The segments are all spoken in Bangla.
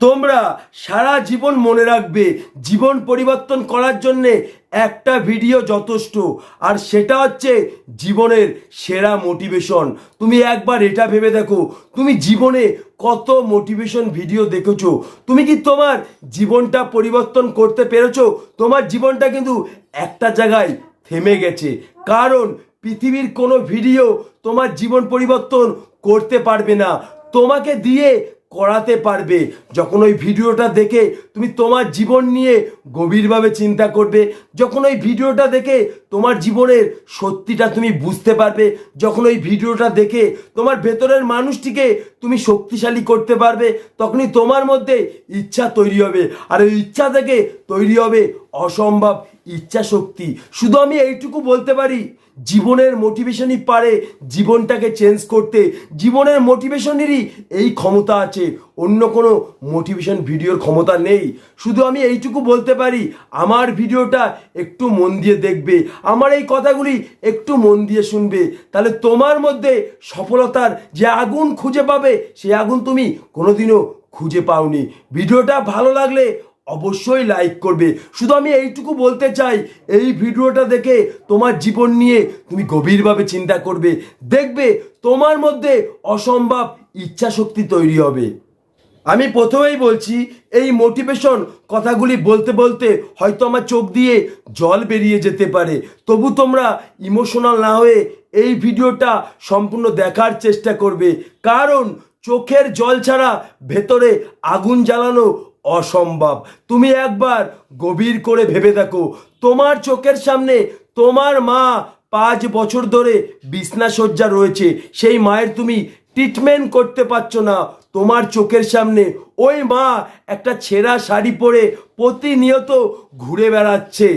তোমরা সারা জীবন মনে রাখবে, জীবন পরিবর্তন করার জন্যে একটা ভিডিও যথেষ্ট। আর সেটা হচ্ছে জীবনের সেরা মোটিভেশন তুমি একবার এটা ভেবে দেখো, তুমি জীবনে কত মোটিভেশন ভিডিও দেখেছ? তুমি কি তোমার জীবনটা পরিবর্তন করতে পেরেছ? তোমার জীবনটা কিন্তু একটা জায়গায় থেমে গেছে। কারণ পৃথিবীর কোনো ভিডিও তোমার জীবন পরিবর্তন করতে পারবে না। তোমাকে দিয়ে করাতে পারবে। যখন ওই ভিডিওটা দেখে তুমি তোমার জীবন নিয়ে গভীরভাবে চিন্তা করবে, যখন ওই ভিডিওটা দেখে তোমার জীবনের সত্যিটা তুমি বুঝতে পারবে, যখন ওই ভিডিওটা দেখে তোমার ভেতরের মানুষটিকে তুমি শক্তিশালী করতে পারবে, তখনই তোমার মধ্যে ইচ্ছা তৈরি হবে। আর ওই ইচ্ছা থেকে তৈরি হবে অসম্ভব ইচ্ছা শক্তি। শুধু আমি এইটুকু বলতে পারি, জীবনের মোটিভেশনই পারে জীবনটাকে চেঞ্জ করতে। জীবনের মোটিভেশনেরই এই ক্ষমতা আছে, অন্য কোনো মোটিভেশন ভিডিওর ক্ষমতা নেই। শুধু আমি এইটুকু বলতে পারি, আমার ভিডিওটা একটু মন দিয়ে দেখবে, আমার এই কথাগুলি একটু মন দিয়ে শুনবে। তাহলে তোমার মধ্যে সফলতার যে আগুন খুঁজে পাবে সেই আগুন তুমি কোনোদিনও খুঁজে পাওনি। ভিডিওটা ভালো লাগলে অবশ্যই লাইক করবে। শুধু আমি এইটুকু বলতে চাই, এই ভিডিওটা দেখে তোমার জীবন নিয়ে তুমি গভীরভাবে চিন্তা করবে। দেখবে তোমার মধ্যে অসম্ভব ইচ্ছা শক্তি তৈরি হবে। আমি প্রথমেই বলছি, এই মোটিভেশন কথাগুলি বলতে বলতে হয়তো আমার চোখ দিয়ে জল বেরিয়ে যেতে পারে। তবু তোমরা ইমোশনাল না হয়ে এই ভিডিওটা সম্পূর্ণ দেখার চেষ্টা করবে। কারণ চোখের জল ছাড়া ভেতরে আগুন জ্বালানো অসম্ভব। তুমি একবার গভীর করে ভেবে দেখো। তোমার চোখের সামনে তোমার মা পাঁচ বছর ধরে বিছনা শয্যা রয়েছে। সেই মায়ের তুমি ট্রিটমেন্ট করতে পারছ না। তোমার চোখের সামনে ওই মা একটা ছেঁড়া শাড়ি পরে প্রতিনিয়ত ঘুরে বেড়াচ্ছে।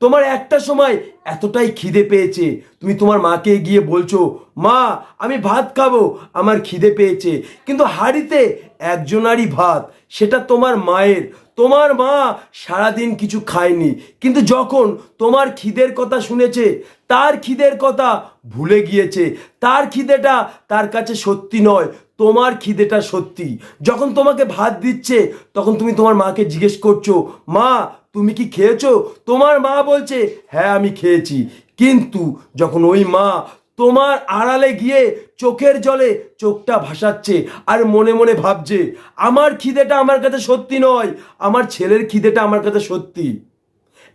তোমার একটা সময় এতটাই খিদে পেয়েছে। তুমি তোমার মাকে গিয়ে বলছো, মা, আমি ভাত খাব। আমার খিদে পেয়েছে। কিন্তু হাড়িতে একজনারই ভাত, সেটা তোমার মায়ের। তোমার মা সারাদিন কিছু খায়নি। কিন্তু যখন তোমার খিদের কথা শুনেছে, তার খিদের কথা ভুলে গিয়েছে। তার খিদেটা তার কাছে সত্যি নয়, তোমার খিদেটা সত্যি। যখন তোমাকে ভাত দিচ্ছে, তখন তুমি তোমার মাকে জিজ্ঞেস করছ, মা তুমি কি খেয়েছো? তোমার মা বলছে হ্যাঁ আমি খেয়েছি। কিন্তু যখন ওই মা তোমার আড়ালে গিয়ে চোখের জলে চোখটা ভাসাচ্ছে আর মনে মনে ভাবছে, আমার খিদেটা আমার কাছে সত্যি নয়, আমার ছেলের খিদেটা আমার কাছে সত্যি।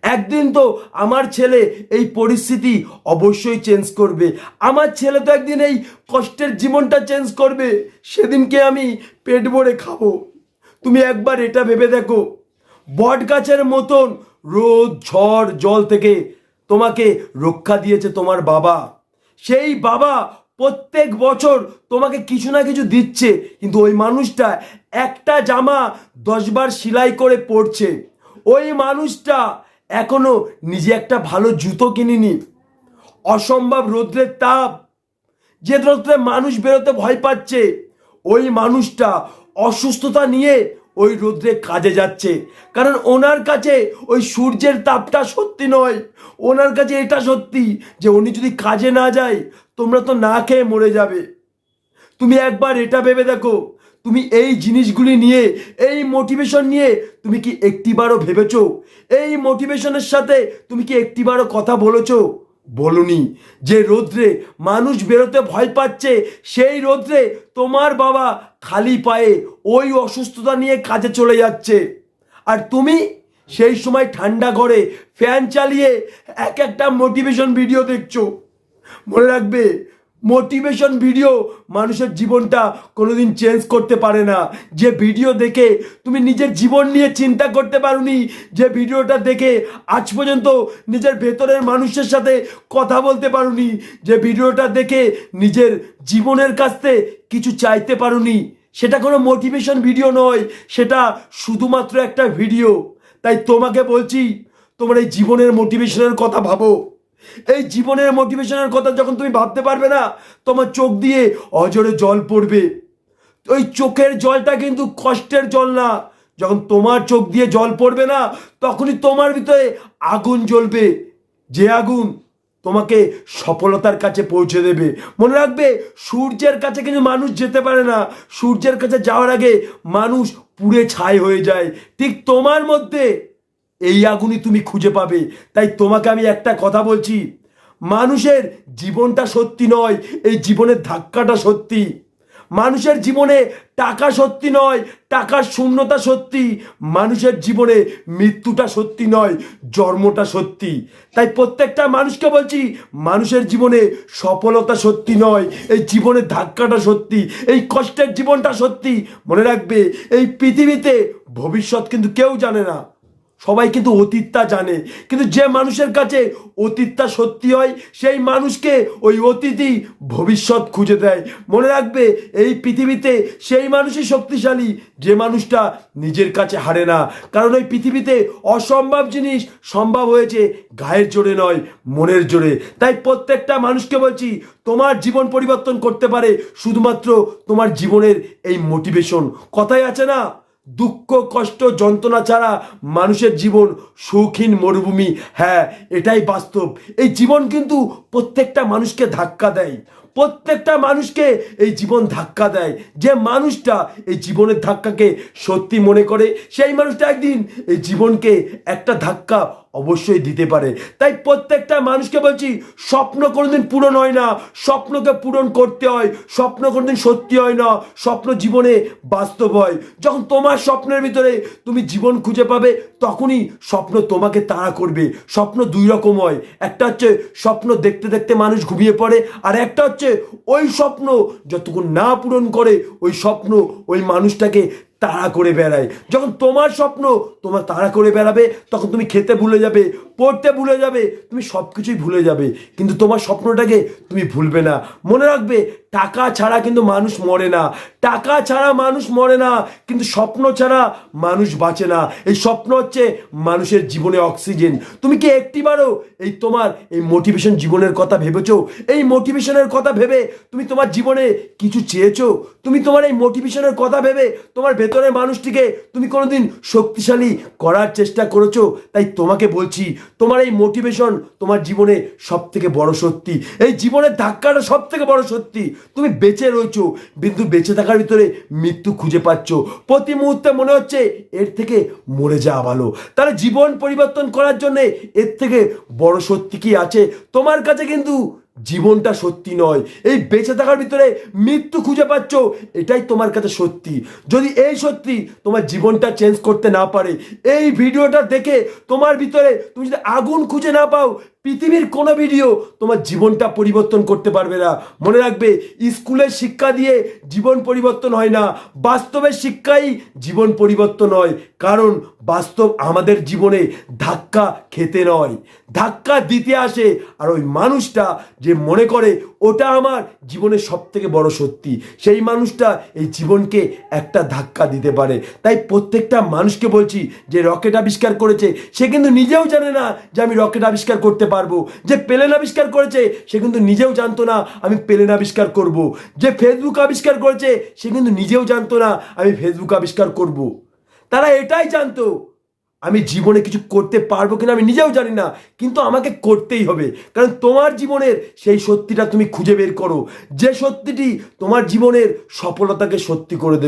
একদিন তো আমার ছেলে এই পরিস্থিতি অবশ্যই চেঞ্জ করবে। আমার ছেলে তো একদিন এই কষ্টের জীবনটা চেঞ্জ করবে। সেদিনকে আমি পেট ভরে খাব। তুমি একবার এটা ভেবে দেখো। বট গাছের মতন রোদ, ঝড়, জল থেকে তোমাকে রক্ষা দিয়েছে তোমার বাবা। সেই বাবা প্রত্যেক বছর তোমাকে কিছু না কিছু দিচ্ছে, কিন্তু ওই মানুষটা একটা জামা দশবার সেলাই করে পড়ছে ওই মানুষটা এখনও নিজে একটা ভালো জুতো কিনিনি। অসম্ভব রৌদ্রের তাপ। যে রৌদ্রে মানুষ বেরোতে ভয় পাচ্ছে, ওই মানুষটা অসুস্থতা নিয়ে ওই রৌদ্রে কাজে যাচ্ছে। কারণ ওনার কাছে ওই সূর্যের তাপটা সত্যি নয়। ওনার কাছে এটা সত্যি যে উনি যদি কাজে না যায়, তোমরা তো না খেয়ে মরে যাবে। তুমি একবার এটা ভেবে দেখো। তুমি এই জিনিসগুলি নিয়ে, এই মোটিভেশন নিয়ে তুমি কি একটিবারও ভেবেছো? এই মোটিভেশনের সাথে তুমি কি একটিবারও কথা বলেছ? বলুনি। যে রোদ্রে মানুষ বেরোতে ভয় পাচ্ছে, সেই রোদ্রে তোমার বাবা খালি পায়ে ওই অসুস্থতা নিয়ে কাজে চলে যাচ্ছে। আর তুমি সেই সময় ঠান্ডা করে ফ্যান চালিয়ে এক একটা মোটিভেশন ভিডিও দেখছ। মনে রাখবে মোটিভেশন ভিডিও মানুষের জীবনটা কোনোদিন চেঞ্জ করতে পারে না। যে ভিডিও দেখে তুমি নিজের জীবন নিয়ে চিন্তা করতে পারোনি, যে ভিডিওটা দেখে আজ পর্যন্ত নিজের ভেতরের মানুষের সাথে কথা বলতে পারোনি, যে ভিডিওটা দেখে নিজের জীবনের কাছ থেকে কিছু চাইতে পারোনি, সেটা কোনো মোটিভেশন ভিডিও নয়, সেটা শুধুমাত্র একটা ভিডিও তাই তোমাকে বলছি, তোমার এই জীবনের মোটিভেশনের কথা ভাবো। এই জীবনের মোটিভেশনের কথা যখন তুমি ভাবতে পারবে না, তোমার চোখ দিয়ে অজরে জল পড়বে। ওই চোখের জলটা কিন্তু কষ্টের জল না। যখন তোমার চোখ দিয়ে জল পড়বে না, তখনই তোমার ভিতরে আগুন জ্বলবে। যে আগুন তোমাকে সফলতার কাছে পৌঁছে দেবে। মনে রাখবে, সূর্যের কাছে কিন্তু মানুষ যেতে পারে না। সূর্যের কাছে যাওয়ার আগে মানুষ পুড়ে ছাই হয়ে যায়। ঠিক তোমার মধ্যে এই আগুনই তুমি খুঁজে পাবে। তাই তোমাকে আমি একটা কথা বলছি। মানুষের জীবনটা সত্যি নয়, এই জীবনের ধাক্কাটা সত্যি। মানুষের জীবনে টাকা সত্যি নয়, টাকার শূন্যতা সত্যি। মানুষের জীবনে মৃত্যুটা সত্যি নয়, জন্মটা সত্যি। তাই প্রত্যেকটা মানুষকে বলছি, মানুষের জীবনে সফলতা সত্যি নয়, এই জীবনের ধাক্কাটা সত্যি, এই কষ্টের জীবনটা সত্যি। মনে রাখবে, এই পৃথিবীতে ভবিষ্যৎ কিন্তু কেউ জানে না। সবাই কিন্তু অতীতটা জানে। কিন্তু যে মানুষের কাছে অতীতটা সত্যি হয়, সেই মানুষকে ওই অতীতই ভবিষ্যৎ খুঁজে দেয়। মনে রাখবে, এই পৃথিবীতে সেই মানুষই শক্তিশালী, যে মানুষটা নিজের কাছে হারে না। কারণ ওই পৃথিবীতে অসম্ভব জিনিস সম্ভব হয়েছে, গায়ের জোরে নয়, মনের জোরে। তাই প্রত্যেকটা মানুষকে বলছি, তোমার জীবন পরিবর্তন করতে পারে, শুধুমাত্র তোমার জীবনের এই মোটিভেশন কথাই আছে না? দুঃখ, কষ্ট, যন্ত্রণা ছাড়া মানুষের জীবন শৌখিন মরুভূমি। হ্যাঁ এটাই বাস্তব। এই জীবন কিন্তু প্রত্যেকটা মানুষকে ধাক্কা দেয়। প্রত্যেকটা মানুষকে এই জীবন ধাক্কা দেয়। যে মানুষটা এই জীবনের ধাক্কাকে সত্যি মনে করে, সেই মানুষটা একদিন এই জীবনকে একটা ধাক্কা অবশ্যই দিতে পারে। তাই প্রত্যেকটা মানুষকে বলছি, স্বপ্ন কোনোদিন পূরণ হয় না। স্বপ্নকে পূরণ করতে হয়, স্বপ্ন কোনোদিন সত্যি হয় না। স্বপ্ন জীবনে বাস্তব হয়। যখন তোমার স্বপ্নের ভিতরে তুমি জীবন খুঁজে পাবে, তখনই স্বপ্ন তোমাকে তাড়া করবে। স্বপ্ন দুই রকম হয়। একটা হচ্ছে স্বপ্ন দেখতে দেখতে মানুষ ঘুমিয়ে পড়ে, আর একটা হচ্ছে ওই স্বপ্ন যতক্ষণ না পূরণ করে, ওই স্বপ্ন ওই মানুষটাকে তাড়া করে বেড়ায়। যখন তোমার স্বপ্ন তোমার তাড়া করে বেড়াবে, তখন তুমি খেতে ভুলে যাবে পড়তে ভুলে যাবে, তুমি সব কিছুই ভুলে যাবে। কিন্তু তোমার স্বপ্নটাকে তুমি ভুলবে না। মনে রাখবে, টাকা ছাড়া কিন্তু মানুষ মরে না। টাকা ছাড়া মানুষ মরে না, কিন্তু স্বপ্ন ছাড়া মানুষ বাঁচে না। এই স্বপ্ন হচ্ছে মানুষের জীবনে অক্সিজেন। তুমি কি একটিবারও এই তোমার এই মোটিভেশন জীবনের কথা ভেবেছো? এই মোটিভেশনের কথা ভেবে তুমি তোমার জীবনে কিছু চেয়েছো? তুমি তোমার এই মোটিভেশনের কথা ভেবে তোমার ভেতরের মানুষটিকে তুমি কোনোদিন শক্তিশালী করার চেষ্টা করেছ? তাই তোমাকে বলছি তোমার এই মোটিভেশন তোমার জীবনে সব থেকে বড় সত্যি। এই জীবনের ধাক্কাটা সব থেকে বড় সত্যি। তুমি বেঁচে রয়েছো, বিন্দু বেঁচে থাকার ভিতরে মৃত্যু খুঁজে পাচ্ছ। প্রতি মুহূর্তে মনে হচ্ছে এর থেকে মরে যাওয়া ভালো। তাহলে জীবন পরিবর্তন করার জন্যে এর থেকে বড় সত্যি কি আছে? তোমার কাছে কিন্তু জীবনটা সত্যি নয়। এই বেঁচে থাকার ভিতরে মৃত্যু খুঁজে পাচ্ছ, এটাই তোমার কাছে সত্যি। যদি এই সত্যি তোমার জীবনটা চেঞ্জ করতে না পারে, এই ভিডিওটা দেখে তোমার ভিতরে তুমি যদি আগুন খুঁজে না পাও পৃথিবীর কোনো ভিডিও তোমার জীবনটা পরিবর্তন করতে পারবে না। মনে রাখবে, স্কুলের শিক্ষা দিয়ে জীবন পরিবর্তন হয় না, বাস্তবের শিক্ষাই জীবন পরিবর্তন হয়। কারণ বাস্তব আমাদের জীবনে ধাক্কা খেতে নয়, ধাক্কা দিতে আসে। আর ওই মানুষটা যে মনে করে, ওটা আমার জীবনের সব থেকে বড় সত্যি সেই মানুষটা এই জীবনকে একটা ধাক্কা দিতে পারে। তাই প্রত্যেকটা মানুষকে বলছি, যে রকেট আবিষ্কার করেছে, সে কিন্তু নিজেও জানে না যে আমি রকেট আবিষ্কার করতে পারব। যে প্লেন আবিষ্কার করেছে, সে কিন্তু নিজেও জানতো না, আমি প্লেন আবিষ্কার করব। যে ফেসবুক আবিষ্কার করেছে, সে কিন্তু নিজেও জানতো না, আমি ফেসবুক আবিষ্কার করব। তারা এটাই জানতো, আমি জীবনে কিছু করতে পারব কিনা আমি নিজেও জানি না, কিন্তু আমাকে করতেই হবে। কারণ তোমার জীবনের সেই সত্যিটা তুমি খুঁজে বের করো। যে সত্যিটি তোমার জীবনের সফলতাকে সত্যি করে দেবে।